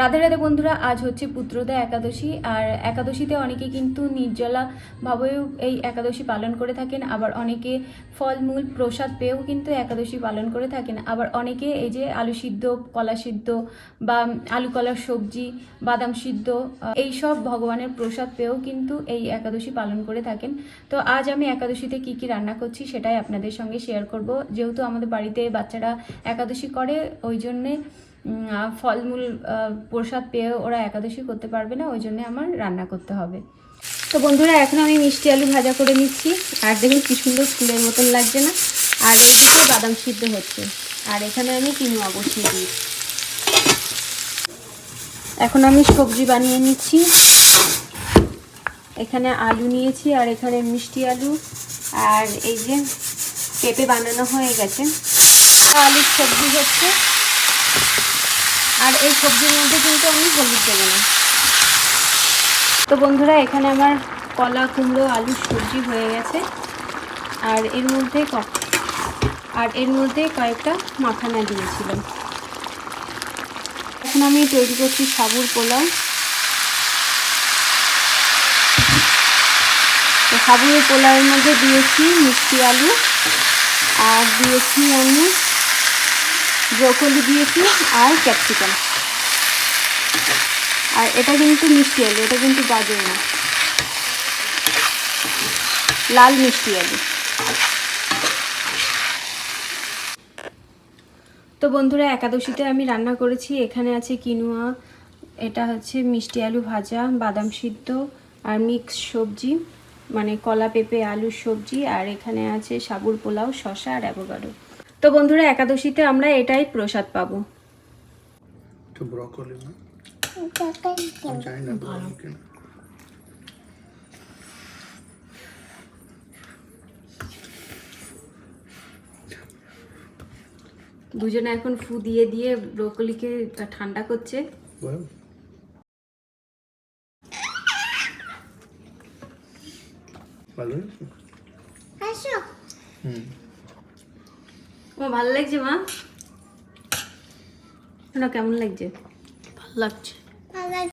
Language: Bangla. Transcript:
রাধে রাধে বন্ধুরা, আজ হচ্ছে পুত্রদা একাদশী, আর একাদশীতে অনেকে কিন্তু নির্জলা ভাবেও এই একাদশী পালন করে থাকেন, আবার অনেকে ফলমূল প্রসাদ পেয়েও কিন্তু একাদশী পালন করে থাকেন, আবার অনেকে এই যে আলু সিদ্ধ, কলা সিদ্ধ বা আলু কলার সবজি, বাদাম সিদ্ধ এই সব ভগবানের প্রসাদ পেয়েও কিন্তু এই একাদশী পালন করে থাকেন। তো আজ আমি একাদশীতে কি কি রান্না করছি সেটাই আপনাদের সঙ্গে শেয়ার করব। যেহেতু আমাদের বাড়িতে বাচ্চারা একাদশী করে, ওই জন্যে ফলমূল প্রসাদ পেয়ে ওরা একাদশী করতে পারবে না, ওই জন্য আমার রান্না করতে হবে। তো বন্ধুরা, এখন আমি মিষ্টি আলু ভাজা করে নিচ্ছি। আর দেখুন কি সুন্দর ফুলের মতন লাগছে না। আর এইদিকে বাদাম সিদ্ধ হচ্ছে। আর এখানে আমি কিনোয়া বসিয়ে দিই। এখন আমি সবজি বানিয়ে নিচ্ছি। এখানে আলু নিয়েছি, আর এখানে মিষ্টি আলু। আর এই যে পেঁপে বানানো হয়ে গেছে। আলুর সবজি হচ্ছে আর এই সবজির মধ্যে কিন্তু আমি হলুদ দেবো না। তো বন্ধুরা, এখানে আমার কলা, কুমড়ো আলুর সবজি হয়ে গেছে। আর এর মধ্যে ক- আর এর মধ্যে কয়েকটা মাখানা দিয়েছিলাম। এখন আমি তৈরি করছি সাবুর পোলাও। তো সাবুর পোলাওয়ের মধ্যে দিয়েছি মিষ্টি আলু, আর দিয়েছি আমি ব্রোকলি দিয়েছি আর ক্যাপসিকাম। আর এটা কিন্তু মিষ্টি আলু, এটা কিন্তু গাজর না। লাল মিষ্টি আলু। তো বন্ধুরা, একাদশীতে আমি রান্না করেছি। এখানে আছে কিনুয়া, এটা হচ্ছে মিষ্টি আলু ভাজা, বাদাম সিদ্ধ আর মিক্স সবজি মানে কলা পেঁপে, আলুর সবজি, আর এখানে আছে সাবুর পোলাও, শসা আর অ্যাভোকাডো। তো বন্ধুরা একাদশীতে আমরা এটাই প্রসাদ পাবো। দুজনে এখন ফু দিয়ে দিয়ে ব্রোকলিকে ঠান্ডা করছে। ভালো হয়েছে? হুম। ও ভালো লাগছে মা? না কেমন লাগছে। ভালো লাগছে।